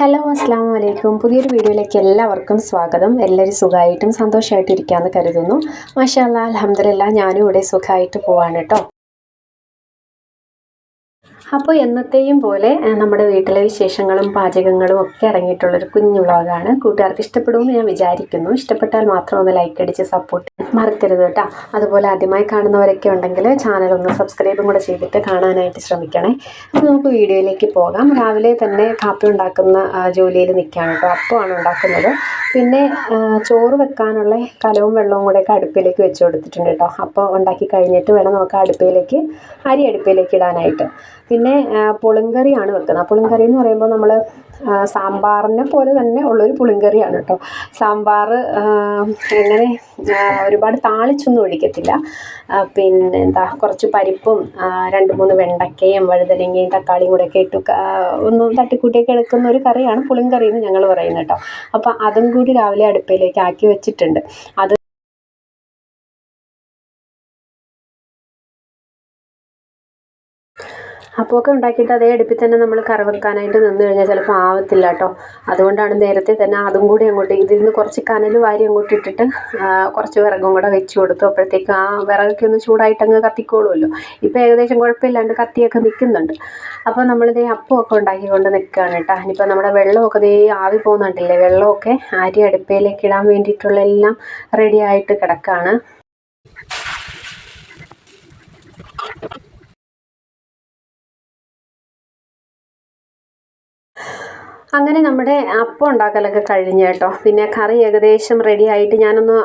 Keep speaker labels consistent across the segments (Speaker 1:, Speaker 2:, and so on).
Speaker 1: Hello അസ്സാം വലൈക്കും പുതിയൊരു വീഡിയോയിലേക്ക് എല്ലാവർക്കും സ്വാഗതം. എല്ലാവരും സുഖമായിട്ടും സന്തോഷമായിട്ടും ഇരിക്കാമെന്ന് കരുതുന്നു. മാഷാ അല്ലാ അലഹമ്മദില്ല ഞാനും ഇവിടെ സുഖമായിട്ട് പോവാണ് കേട്ടോ. അപ്പോൾ എന്നത്തെയും പോലെ നമ്മുടെ വീട്ടിലെ വിശേഷങ്ങളും പാചകങ്ങളും ഒക്കെ അടങ്ങിയിട്ടുള്ളൊരു കുഞ്ഞു വ്ളോഗാണ്. കൂട്ടുകാർക്ക് ഇഷ്ടപ്പെടുമെന്ന് ഞാൻ വിചാരിക്കുന്നു. ഇഷ്ടപ്പെട്ടാൽ മാത്രം ഒന്ന് ലൈക്ക് അടിച്ച് സപ്പോർട്ട് മറക്കരുത് കേട്ടോ. അതുപോലെ ആദ്യമായി കാണുന്നവരൊക്കെ ഉണ്ടെങ്കിൽ ചാനൽ ഒന്ന് സബ്സ്ക്രൈബും കൂടെ ചെയ്തിട്ട് കാണാനായിട്ട് ശ്രമിക്കണേ. അപ്പോൾ നമുക്ക് വീഡിയോയിലേക്ക് പോകാം. രാവിലെ തന്നെ കാപ്പി ഉണ്ടാക്കുന്ന ജോലിയിൽ നിൽക്കുകയാണ് കേട്ടോ. അപ്പമാണ് ഉണ്ടാക്കുന്നത്. പിന്നെ ചോറ് വെക്കാനുള്ള കലവും വെള്ളവും കൂടെയൊക്കെ അടുപ്പിലേക്ക് വെച്ച് കൊടുത്തിട്ടുണ്ട് കേട്ടോ. അപ്പോൾ ഉണ്ടാക്കി കഴിഞ്ഞിട്ട് വേണം നമുക്ക് അടുപ്പിലേക്ക് അരി അടുപ്പിലേക്ക് ഇടാനായിട്ട്. പിന്നെ പുളിങ്കറിയാണ് വെക്കുന്നത്. പുളിങ്കറി എന്ന് പറയുമ്പോൾ നമ്മൾ സാമ്പാറിനെ പോലെ തന്നെ ഉള്ളൊരു പുളിങ്കറിയാണ് കേട്ടോ. സാമ്പാർ എങ്ങനെ ഒരുപാട് താളിച്ചൊന്നും ഒഴിക്കത്തില്ല. പിന്നെ എന്താ കുറച്ച് പരിപ്പും രണ്ട് മൂന്ന് വെണ്ടക്കയും വഴുതനങ്ങയും തക്കാളിയും കൂടെയൊക്കെ ഇട്ട് ക- ഒന്ന് തട്ടിക്കൂട്ടിയൊക്കെ എടുക്കുന്ന ഒരു കറിയാണ് പുളിങ്കറി എന്ന് ഞങ്ങൾ പറയുന്നത് കേട്ടോ. അപ്പോൾ അതും കൂടി രാവിലെ അടുപ്പിലേക്ക് ആക്കി വെച്ചിട്ടുണ്ട്. അത് അപ്പമൊക്കെ ഉണ്ടാക്കിയിട്ട് അതേ അടുപ്പിൽ തന്നെ നമ്മൾ കറി വെക്കാനായിട്ട് നിന്ന് കഴിഞ്ഞാൽ ചിലപ്പോൾ ആവത്തില്ല കേട്ടോ അതുകൊണ്ടാണ് നേരത്തെ തന്നെ അതും കൂടി അങ്ങോട്ട് ഇതിൽ നിന്ന് കുറച്ച് കനൽ വാരി അങ്ങോട്ട് ഇട്ടിട്ട് കുറച്ച് വിറകും കൂടെ വെച്ച് കൊടുത്തു. അപ്പോഴത്തേക്കും ആ വിറകൊക്കെ ഒന്ന് ചൂടായിട്ട് അങ്ങ് കത്തിക്കോളുമല്ലോ. ഇപ്പോൾ ഏകദേശം കുഴപ്പമില്ലാണ്ട് കത്തിയൊക്കെ നിൽക്കുന്നുണ്ട്. അപ്പോൾ നമ്മളിതേ അപ്പമൊക്കെ ഉണ്ടാക്കിക്കൊണ്ട് നിൽക്കുകയാണ് കേട്ടോ ഇനിയിപ്പോൾ നമ്മുടെ വെള്ളമൊക്കെ ദേ ആവി പോകുന്നുണ്ടല്ലേ? വെള്ളമൊക്കെ അരി അടുപ്പയിലേക്ക് ഇടാൻ വേണ്ടിയിട്ടുള്ള എല്ലാം റെഡി ആയിട്ട് കിടക്കുകയാണ് അങ്ങനെ നമ്മുടെ അപ്പം ഉണ്ടാക്കലൊക്കെ കഴിഞ്ഞ് കേട്ടോ. പിന്നെ കറി ഏകദേശം റെഡി ആയിട്ട് ഞാനൊന്ന്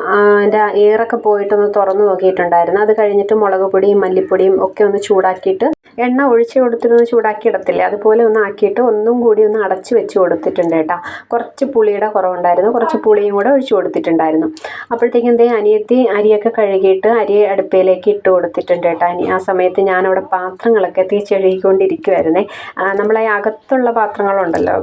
Speaker 1: എന്റെ ഏറൊക്കെ പോയിട്ടൊന്ന് തുറന്ന് നോക്കിയിട്ടുണ്ടായിരുന്നു. അത് കഴിഞ്ഞിട്ട് മുളക് പൊടിയും മല്ലിപ്പൊടിയും ഒക്കെ ഒന്ന് ചൂടാക്കിയിട്ട് എണ്ണ ഒഴിച്ച് കൊടുത്തിട്ടൊന്ന് ചൂടാക്കി ഇടത്തില്ലേ? അതുപോലെ ഒന്ന് ആക്കിയിട്ട് ഒന്നും കൂടി ഒന്ന് അടച്ച് വെച്ച് കൊടുത്തിട്ടുണ്ട് കേട്ടോ. കുറച്ച് പുളിയുടെ കുറവുണ്ടായിരുന്നു. കുറച്ച് പുളിയും കൂടെ ഒഴിച്ച് കൊടുത്തിട്ടുണ്ടായിരുന്നു. അപ്പോഴത്തേക്കും എന്തേ അനിയത്തി അരിയൊക്കെ കഴുകിയിട്ട് അരി അടുപ്പയിലേക്ക് ഇട്ട് കൊടുത്തിട്ടുണ്ട് കേട്ടോ. അനി ആ സമയത്ത് ഞാനവിടെ പാത്രങ്ങളൊക്കെ തീച്ചെഴുകിക്കൊണ്ടിരിക്കുമായിരുന്നേ നമ്മളെ അകത്തുള്ള പാത്രങ്ങളുണ്ടല്ലോ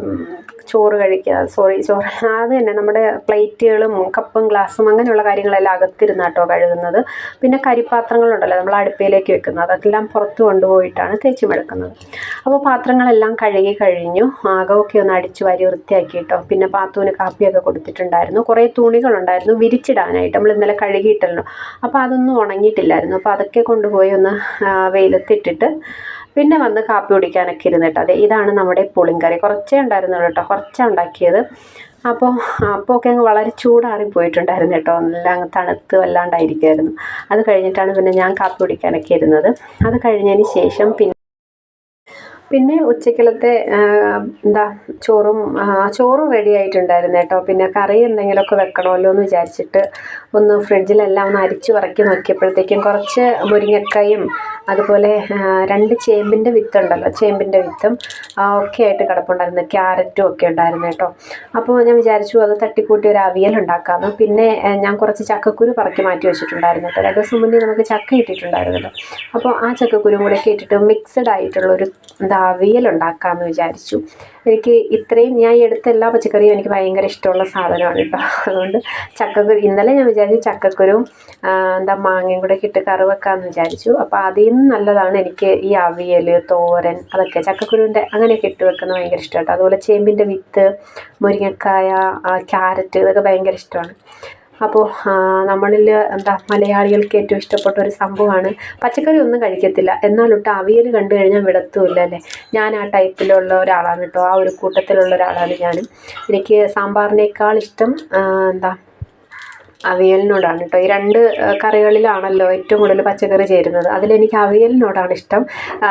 Speaker 1: ചോറ് കഴിക്കുക സോറി ചോറ്. അത് തന്നെ നമ്മുടെ പ്ലേറ്റുകളും കപ്പും ഗ്ലാസ്സും അങ്ങനെയുള്ള കാര്യങ്ങളെല്ലാം അകത്തിരുന്ന് കേട്ടോ കഴുകുന്നത്. പിന്നെ കരിപ്പാത്രങ്ങളുണ്ടല്ലോ നമ്മൾ അടുപ്പയിലേക്ക് വെക്കുന്നത് അതെല്ലാം പുറത്ത് കൊണ്ടുപോയിട്ടാണ് തേച്ചുമെടുക്കുന്നത് അപ്പോൾ പാത്രങ്ങളെല്ലാം കഴുകി കഴിഞ്ഞു. ആകമൊക്കെ ഒന്ന് അടിച്ച് വാരി വൃത്തിയാക്കി കേട്ടോ പിന്നെ പാത്തൂന് കാപ്പിയൊക്കെ കൊടുത്തിട്ടുണ്ടായിരുന്നു. കുറേ തുണികളുണ്ടായിരുന്നു വിരിച്ചിടാനായിട്ട്. നമ്മൾ ഇന്നലെ കഴുകിയിട്ടല്ലോ. അപ്പോൾ അതൊന്നും ഉണങ്ങിയിട്ടില്ലായിരുന്നു. അപ്പോൾ അതൊക്കെ കൊണ്ടുപോയി ഒന്ന് വെയിലത്തിട്ടിട്ട് പിന്നെ വന്ന് കാപ്പി കുടിക്കാനൊക്കെ ഇരുന്നിട്ട്. അതെ ഇതാണ് നമ്മുടെ പുളിങ്കറി കുറച്ചേ ഉണ്ടായിരുന്നുള്ളൂ കേട്ടോ. കുറച്ചാണ് ഉണ്ടാക്കിയത്. അപ്പോൾ ഒക്കെ അങ്ങ് വളരെ ചൂടാറി പോയിട്ടുണ്ടായിരുന്നു കേട്ടോ. എല്ലാം തണുത്ത് വല്ലാണ്ടായിരിക്കുമായിരുന്നു അത് കഴിഞ്ഞിട്ടാണ് പിന്നെ ഞാൻ കാപ്പി കുടിക്കാനൊക്കെ ഇരുന്നത്. അത് കഴിഞ്ഞതിന് ശേഷം പിന്നെ പിന്നെ ഉച്ചക്കലത്തെ എന്താ ചോറും ചോറും റെഡി ആയിട്ടുണ്ടായിരുന്നു കേട്ടോ. പിന്നെ കറി എന്തെങ്കിലുമൊക്കെ വെക്കണമല്ലോ എന്ന് വിചാരിച്ചിട്ട് ഒന്ന് ഫ്രിഡ്ജിലെല്ലാം ഒന്ന് അരിച്ച് പറക്കി നോക്കിയപ്പോഴത്തേക്കും കുറച്ച് മുരിങ്ങക്കായും അതുപോലെ രണ്ട് ചേമ്പിന്റെ വിത്തുണ്ടല്ലോ ചേമ്പിന്റെ വിത്തും ഒക്കെ ആയിട്ട് കിടപ്പുണ്ടായിരുന്നു. ക്യാരറ്റും ഒക്കെ ഉണ്ടായിരുന്നു കേട്ടോ. അപ്പോൾ ഞാൻ വിചാരിച്ചു അത് തട്ടിക്കൂട്ടി ഒരു അവിയൽ ഉണ്ടാക്കാമെന്ന്. പിന്നെ ഞാൻ കുറച്ച് ചക്കക്കുരു പറക്കി മാറ്റി വെച്ചിട്ടുണ്ടായിരുന്നു കേട്ടോ. രണ്ട് ദിവസം മുന്നേ നമുക്ക് ചക്ക ഇട്ടിട്ടുണ്ടായിരുന്നല്ലോ അപ്പോൾ ആ ചക്കക്കുരു കൂടെ ഒക്കെ ഇട്ടിട്ട് മിക്സഡ് ആയിട്ടുള്ളൊരു എന്താ അവിയൽ ഉണ്ടാക്കാമെന്ന് വിചാരിച്ചു. എനിക്ക് ഇത്രയും ഞാൻ എടുത്ത എല്ലാ പച്ചക്കറിയും എനിക്ക് ഭയങ്കര ഇഷ്ടമുള്ള സാധനമാണ് കേട്ടോ. അതുകൊണ്ട് ചക്കക്കുരു ഇന്നലെ ഞാൻ വിചാരിച്ചു ചക്കക്കുരും എന്താ മാങ്ങയും കൂടെ കിട്ട് ഇട്ട് കറി വെക്കാമെന്ന് വിചാരിച്ചു. അപ്പോൾ അതിൽ നിന്ന് നല്ലതാണ് എനിക്ക് ഈ അവിയൽ തോരൻ അതൊക്കെ. ചക്കക്കുരുവിന്റെ അങ്ങനെയൊക്കെ ഇട്ട് വെക്കുന്നത് ഭയങ്കര ഇഷ്ടമാണ് അതുപോലെ ചേമ്പിന്റെ വിത്ത് മുരിങ്ങക്കായ ക്യാരറ്റ് ഇതൊക്കെ ഭയങ്കര ഇഷ്ടമാണ്. അപ്പോൾ നമ്മളിൽ എന്താ മലയാളികൾക്ക് ഏറ്റവും ഇഷ്ടപ്പെട്ട ഒരു സംഭവമാണ് പച്ചക്കറി ഒന്നും കഴിക്കത്തില്ല. എന്നാലൊട്ട് അവിയൽ കണ്ടു കഴിഞ്ഞാൽ വിടത്തുമില്ല അല്ലേ? ഞാൻ ആ ടൈപ്പിലുള്ള ഒരാളാണ് കേട്ടോ. ആ ഒരു കൂട്ടത്തിലുള്ള ഒരാളാണ് ഞാനും. എനിക്ക് സാമ്പാറിനേക്കാൾ ഇഷ്ടം എന്താ അവിയലിനോടാണ് കേട്ടോ. ഈ രണ്ട് കറികളിലാണല്ലോ ഏറ്റവും കൂടുതൽ പച്ചക്കറി ചേരുന്നത്. അതിലെനിക്ക് അവിയലിനോടാണ് ഇഷ്ടം.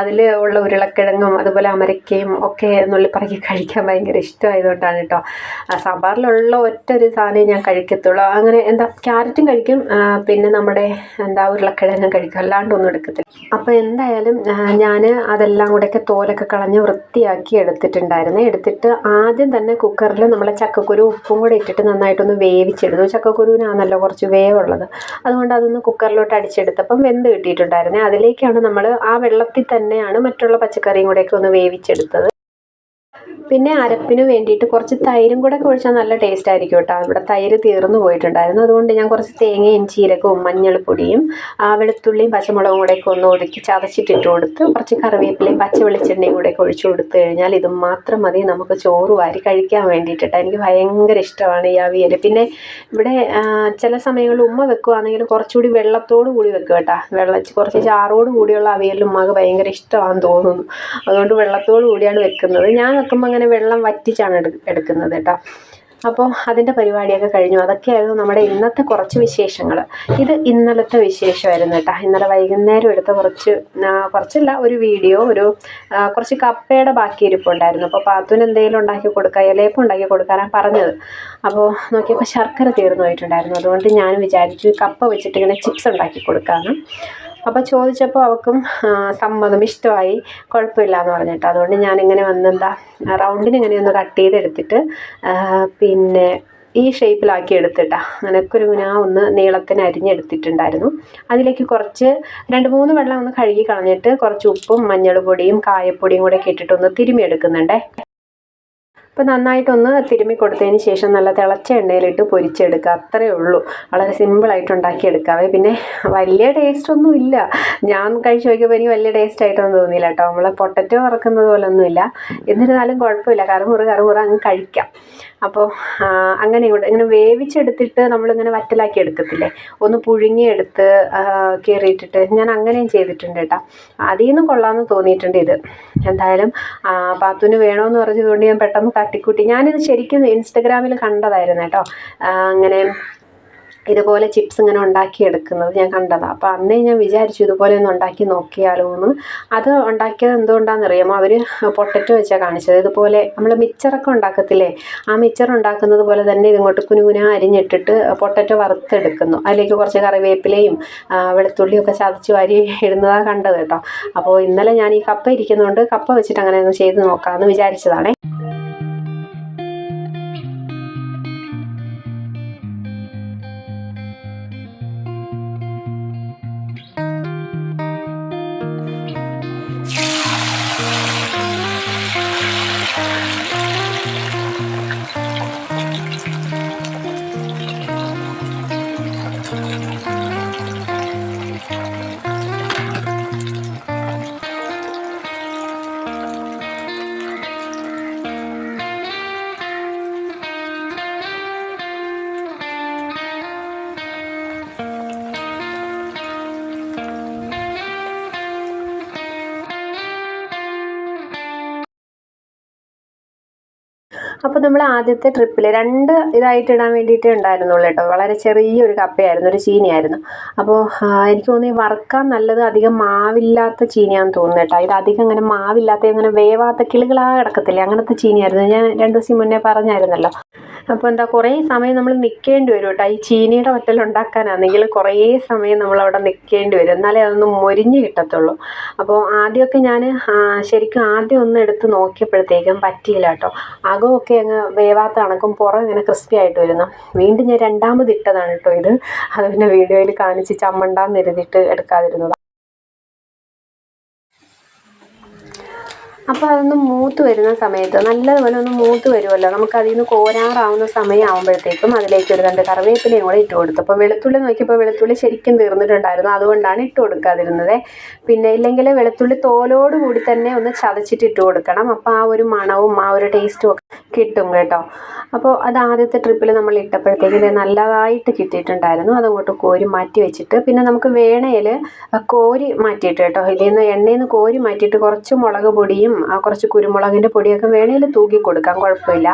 Speaker 1: അതിൽ ഉള്ള ഉരുളക്കിഴങ്ങും അതുപോലെ അമരക്കയും ഒക്കെ നുള്ളിപ്പറക്കി കഴിക്കാൻ ഭയങ്കര ഇഷ്ടമായതുകൊണ്ടാണ് കേട്ടോ. സാമ്പാറിലുള്ള ഒറ്റ ഒരു സാധനം ഞാൻ കഴിക്കത്തുള്ളൂ. അങ്ങനെ എന്താ ക്യാരറ്റും കഴിക്കും. പിന്നെ നമ്മുടെ എന്താ ഉരുളക്കിഴങ്ങും കഴിക്കും. അല്ലാണ്ടൊന്നും എടുക്കത്തില്ല. അപ്പോൾ എന്തായാലും ഞാൻ അതെല്ലാം കൂടെയൊക്കെ തോലൊക്കെ കളഞ്ഞ് വൃത്തിയാക്കി എടുത്തിട്ടുണ്ടായിരുന്നു. എടുത്തിട്ട് ആദ്യം തന്നെ കുക്കറിൽ നമ്മളെ ചക്കക്കുരു ഉപ്പും കൂടെ ഇട്ടിട്ട് നന്നായിട്ടൊന്ന് വേവിച്ചെടുത്തു. ചക്കക്കുരുവിനാണല്ലോ കുറച്ച് വേവുള്ളത്. അതുകൊണ്ട് അതൊന്ന് കുക്കറിലോട്ട് അടിച്ചെടുത്തപ്പം വെന്ത് കിട്ടിയിട്ടുണ്ടായിരുന്നേ. അതിലേക്കാണ് നമ്മൾ ആ വെള്ളത്തിൽ തന്നെയാണ് മറ്റുള്ള പച്ചക്കറിയും കൂടെയൊക്കെ ഒന്ന് വേവിച്ചെടുത്തത്. പിന്നെ അരപ്പിന് വേണ്ടിയിട്ട് കുറച്ച് തൈരും കൂടെ ഒഴിച്ചാൽ നല്ല ടേസ്റ്റ് ആയിരിക്കും കേട്ടോ. ഇവിടെ തൈര് തീർന്നു പോയിട്ടുണ്ടായിരുന്നു. അതുകൊണ്ട് ഞാൻ കുറച്ച് തേങ്ങയും ജീരകവും മഞ്ഞൾപ്പൊടിയും വെളുത്തുള്ളിയും പച്ചമുളകും കൂടെ ഒക്കെ ഒന്ന് ഒതുക്കി ചതച്ചിട്ടിട്ട് കൊടുത്ത് കുറച്ച് കറിവേപ്പിലയും പച്ച വെളിച്ചെണ്ണയും കൂടെ ഒക്കെ ഒഴിച്ചു കൊടുത്തു കഴിഞ്ഞാൽ ഇത് മാത്രം മതി. നമുക്ക് ചോറ് വാരി കഴിക്കാൻ വേണ്ടിയിട്ടാണ്. എനിക്ക് ഭയങ്കര ഇഷ്ടമാണ് ഈ അവിയൽ പിന്നെ ഇവിടെ ചില സമയങ്ങളിൽ ഉമ്മ വെക്കുവാണെങ്കിൽ കുറച്ചുകൂടി വെള്ളത്തോട് കൂടി വെക്കുക കേട്ടോ. വെള്ള കുറച്ച് ചാറോട് കൂടിയുള്ള അവിയൽ ഉമ്മക്ക് ഭയങ്കര ഇഷ്ടമാണെന്ന് തോന്നുന്നു. അതുകൊണ്ട് വെള്ളത്തോട് കൂടിയാണ് വെക്കുന്നത്. ഞാൻ വെക്കുമ്പോൾ അങ്ങനെ വെള്ളം വറ്റിച്ചാണ് എടു എടുക്കുന്നത് കേട്ടോ. അപ്പോൾ അതിന്റെ പരിപാടിയൊക്കെ കഴിഞ്ഞു. അതൊക്കെയായിരുന്നു നമ്മുടെ ഇന്നത്തെ കുറച്ച് വിശേഷങ്ങൾ. ഇത് ഇന്നലത്തെ വിശേഷമായിരുന്നു കേട്ടോ. ഇന്നലെ വൈകുന്നേരം എടുത്ത കുറച്ച് കുറച്ചല്ല ഒരു വീഡിയോ ഒരു കുറച്ച് കപ്പയുടെ ബാക്കി ഇരിപ്പുണ്ടായിരുന്നു. അപ്പോൾ പാത്തുവിന് എന്തെങ്കിലും ഉണ്ടാക്കി കൊടുക്കുക ഇലയപ്പം ഉണ്ടാക്കി കൊടുക്കാനാണ് പറഞ്ഞത്. അപ്പോൾ നോക്കിയപ്പോൾ ശർക്കര തീർന്നു പോയിട്ടുണ്ടായിരുന്നു. അതുകൊണ്ട് ഞാൻ വിചാരിച്ചു കപ്പ വെച്ചിട്ട് ഇങ്ങനെ ചിപ്സ് ഉണ്ടാക്കി കൊടുക്കാമെന്ന് അപ്പോൾ ചോദിച്ചപ്പോൾ അവക്കും സമ്മതം ഇഷ്ടമായി. കുഴപ്പമില്ല എന്ന് പറഞ്ഞിട്ട് അതുകൊണ്ട് ഞാനിങ്ങനെ വന്നെന്താ റൗണ്ടിന് ഇങ്ങനെ ഒന്ന് കട്ട് ചെയ്തെടുത്തിട്ട് പിന്നെ ഈ ഷേപ്പിലാക്കി എടുത്തിട്ടാ. നനക്കുരുവിന ഒന്ന് നീളത്തിന് അരിഞ്ഞെടുത്തിട്ടുണ്ടായിരുന്നു. അതിലേക്ക് കുറച്ച് രണ്ട് മൂന്ന് വെള്ളം ഒന്ന് കഴുകി കളഞ്ഞിട്ട് കുറച്ച് ഉപ്പും മഞ്ഞൾ പൊടിയും കായപ്പൊടിയും കൂടെ ഒക്കെ ഇട്ടിട്ട് ഒന്ന് തിരുമ്മി എടുക്കുന്നുണ്ടേ. അപ്പോൾ നന്നായിട്ടൊന്ന് തിരുമ്മി കൊടുത്തതിന് ശേഷം നല്ല തിളച്ച എണ്ണയിലിട്ട് പൊരിച്ചെടുക്കുക. അത്രയേ ഉള്ളൂ. വളരെ സിമ്പിളായിട്ട് ഉണ്ടാക്കിയെടുക്കാവേ പിന്നെ വലിയ ടേസ്റ്റ് ഒന്നും ഇല്ല. ഞാൻ കഴിച്ച് നോക്കിയപ്പോൾ എനിക്ക് വലിയ ടേസ്റ്റ് ആയിട്ടൊന്നും തോന്നിയില്ല കേട്ടോ. നമ്മൾ പൊട്ടറ്റോ വറക്കുന്നത് പോലൊന്നുമില്ല. എന്നിരുന്നാലും കുഴപ്പമില്ല. കറുമുറ കറുമുറ അങ്ങ് കഴിക്കാം. അപ്പോൾ അങ്ങനെ ഇങ്ങോട്ട് ഇങ്ങനെ വേവിച്ചെടുത്തിട്ട് നമ്മളിങ്ങനെ വറ്റലാക്കി എടുക്കത്തില്ലേ? ഒന്ന് പുഴുങ്ങിയെടുത്ത് കയറിയിട്ടിട്ട് ഞാൻ അങ്ങനെയും ചെയ്തിട്ടുണ്ട് കേട്ടോ. അതിൽ നിന്ന് കൊള്ളാമെന്ന് തോന്നിയിട്ടുണ്ട് ഇത്. എന്തായാലും പാത്തുവിന് വേണമെന്ന് പറഞ്ഞതുകൊണ്ട് ഞാൻ പെട്ടെന്ന് തട്ടിക്കൂട്ടി. ഞാനിത് ശരിക്കും ഇൻസ്റ്റഗ്രാമിൽ കണ്ടതായിരുന്നു കേട്ടോ. അങ്ങനെ ഇതുപോലെ ചിപ്സ് ഇങ്ങനെ ഉണ്ടാക്കിയെടുക്കുന്നത് ഞാൻ കണ്ടതാണ് അപ്പോൾ അന്നേ ഞാൻ വിചാരിച്ചു ഇതുപോലെ ഒന്ന് ഉണ്ടാക്കി നോക്കിയാലോ എന്ന് അത് ഉണ്ടാക്കിയത് എന്തുകൊണ്ടാണെന്ന് അറിയാമോ അവർ പൊട്ടറ്റോ വെച്ചാണ് കാണിച്ചത്. ഇതുപോലെ നമ്മൾ മിച്ചറൊക്കെ ഉണ്ടാക്കത്തില്ലേ? ആ മിച്ചർ ഉണ്ടാക്കുന്നത് പോലെ തന്നെ ഇതിങ്ങോട്ട് കുനുകുന അരിഞ്ഞിട്ടിട്ട് പൊട്ടറ്റോ വറുത്തെടുക്കുന്നു. അതിലേക്ക് കുറച്ച് കറിവേപ്പിലയും വെളുത്തുള്ളിയും ഒക്കെ ചതച്ച് വാരി ഇടുന്നതാണ് കണ്ടത് കേട്ടോ. അപ്പോൾ ഇന്നലെ ഞാൻ ഈ കപ്പ ഇരിക്കുന്നതുകൊണ്ട് കപ്പ വെച്ചിട്ട് അങ്ങനെ ഒന്ന് ചെയ്ത് നോക്കാമെന്ന് വിചാരിച്ചതാണേ. അപ്പോൾ നമ്മൾ ആദ്യത്തെ ട്രിപ്പിൽ രണ്ട് ഇതായിട്ട് ഇടാൻ വേണ്ടിയിട്ടേ ഉണ്ടായിരുന്നുള്ളൂ കേട്ടോ. വളരെ ചെറിയൊരു കപ്പയായിരുന്നു ഒരു ചീനിയായിരുന്നു. അപ്പോൾ എനിക്ക് തോന്നി വറുക്കാൻ നല്ലത് അധികം മാവില്ലാത്ത ചീനിയാന്ന് തോന്നുന്നു കേട്ടോ. ഇത് അധികം അങ്ങനെ മാവില്ലാത്ത അങ്ങനെ വേവാത്ത കിളികളാ കിടക്കത്തില്ലേ? അങ്ങനത്തെ ചീനിയായിരുന്നു. ഞാൻ രണ്ട് ദിവസം മുന്നേ പറഞ്ഞായിരുന്നല്ലോ. അപ്പോൾ എന്താ കുറേ സമയം നമ്മൾ നിൽക്കേണ്ടി വരും കേട്ടോ. ഈ ചീനിയുടെ വറ്റൽ ഉണ്ടാക്കാനാണെങ്കിൽ കുറേ സമയം നമ്മൾ അവിടെ നിൽക്കേണ്ടി വരും. എന്നാലേ അതൊന്നും മൊരിഞ്ഞ് കിട്ടത്തുള്ളൂ. അപ്പോൾ ആദ്യമൊക്കെ ഞാൻ ശരിക്കും ആദ്യം ഒന്ന് എടുത്ത് നോക്കിയപ്പോഴത്തേക്കും പറ്റിയില്ല കേട്ടോ. അകമൊക്കെ അങ്ങ് വേവാത്ത കണക്കും പുറം ഇങ്ങനെ ക്രിസ്പി ആയിട്ട് വരുന്നു. വീണ്ടും ഞാൻ രണ്ടാമത് ഇട്ടതാണ് കേട്ടോ ഇത്. അത് പിന്നെ വീഡിയോയിൽ കാണിച്ച് ചമ്മണ്ടാന്ന് എഴുതിയിട്ട് എടുക്കാതിരുന്നത്. അപ്പോൾ അതൊന്ന് മൂത്ത് വരുന്ന സമയത്ത് നല്ലതുപോലെ ഒന്ന് മൂത്ത് വരുമല്ലോ. നമുക്ക് അതിൽ നിന്ന് കോരാറാവുന്ന സമയമാകുമ്പോഴത്തേക്കും അതിലേക്ക് ഒരു രണ്ട് കറിവേപ്പിലയും കൂടെ ഇട്ട് കൊടുത്തു. അപ്പോൾ വെളുത്തുള്ളി നോക്കിയപ്പോൾ വെളുത്തുള്ളി ശരിക്കും തീർന്നിട്ടുണ്ടായിരുന്നു. അതുകൊണ്ടാണ് ഇട്ട് കൊടുക്കാതിരുന്നത്. പിന്നെ ഇല്ലെങ്കിൽ വെളുത്തുള്ളി തോലോട് കൂടി തന്നെ ഒന്ന് ചതച്ചിട്ട് ഇട്ട് കൊടുക്കണം. അപ്പോൾ ആ ഒരു മണവും ആ ഒരു ടേസ്റ്റും ഒക്കെ കിട്ടും കേട്ടോ. അപ്പോൾ അത് ആദ്യത്തെ ട്രിപ്പിൽ നമ്മൾ ഇട്ടപ്പോഴത്തേക്ക് ഇത് നല്ലതായിട്ട് കിട്ടിയിട്ടുണ്ടായിരുന്നു. അതങ്ങോട്ട് കോരി മാറ്റി വെച്ചിട്ട് പിന്നെ നമുക്ക് വേണേൽ കോരി മാറ്റിയിട്ട് കേട്ടോ. ഇതിൽ നിന്ന് എണ്ണയിൽ നിന്ന് കോരി മാറ്റിയിട്ട് കുറച്ച് മുളക് പൊടിയും കുറച്ച് കുരുമുളകിന്റെ പൊടിയൊക്കെ വേണേൽ തൂക്കി കൊടുക്കാം കുഴപ്പമില്ല.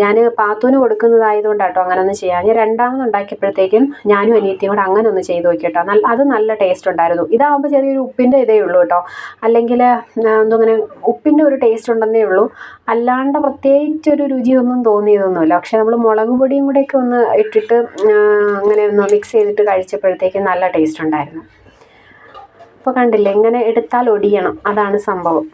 Speaker 1: ഞാൻ പാത്തൂന് കൊടുക്കുന്നതായതുകൊണ്ട് കേട്ടോ അങ്ങനെ ഒന്ന് ചെയ്യാം. ഞാൻ രണ്ടാമത് ഉണ്ടാക്കിയപ്പോഴത്തേക്കും ഞാനും അനിയത്തിയും കൂടെ അങ്ങനെ ഒന്ന് ചെയ്ത് നോക്കി കേട്ടോ അത് നല്ല ടേസ്റ്റ് ഉണ്ടായിരുന്നു. ഇതാകുമ്പോൾ ചെറിയൊരു ഉപ്പിന്റെ ഇതേ ഉള്ളൂ കേട്ടോ. അല്ലെങ്കിൽ എന്തോ അങ്ങനെ ഉപ്പിന്റെ ഒരു ടേസ്റ്റ് ഉണ്ടെന്നേ ഉള്ളൂ. അല്ലാണ്ട് പ്രത്യേകിച്ച് ഒരു രുചിയൊന്നും തോന്നിയതൊന്നുമില്ല. പക്ഷേ നമ്മൾ മുളക് പൊടിയും കൂടെയൊക്കെ ഒന്ന് ഇട്ടിട്ട് അങ്ങനെ ഒന്ന് മിക്സ് ചെയ്തിട്ട് കഴിച്ചപ്പോഴത്തേക്കും നല്ല ടേസ്റ്റ് ഉണ്ടായിരുന്നു. അപ്പോൾ കണ്ടില്ലേ ഇങ്ങനെ എടുത്താൽ ഒടിയണം. അതാണ് സംഭവം.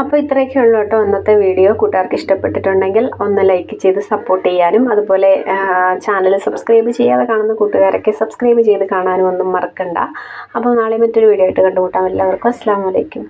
Speaker 1: അപ്പോൾ ഇത്രയൊക്കെ ഉള്ളൂ കേട്ടോ ഇന്നത്തെ വീഡിയോ. കൂട്ടുകാർക്ക് ഇഷ്ടപ്പെട്ടിട്ടുണ്ടെങ്കിൽ ഒന്ന് ലൈക്ക് ചെയ്ത് സപ്പോർട്ട് ചെയ്യാനും അതുപോലെ ചാനൽ സബ്സ്ക്രൈബ് ചെയ്യാതെ കാണുന്ന കൂട്ടുകാരൊക്കെ സബ്സ്ക്രൈബ് ചെയ്ത് കാണാനും ഒന്നും മറക്കണ്ട. അപ്പോൾ നാളെ മറ്റൊരു വീഡിയോ ആയിട്ട് കണ്ടുമുട്ടാം. എല്ലാവർക്കും അസ്സാം വലൈക്കും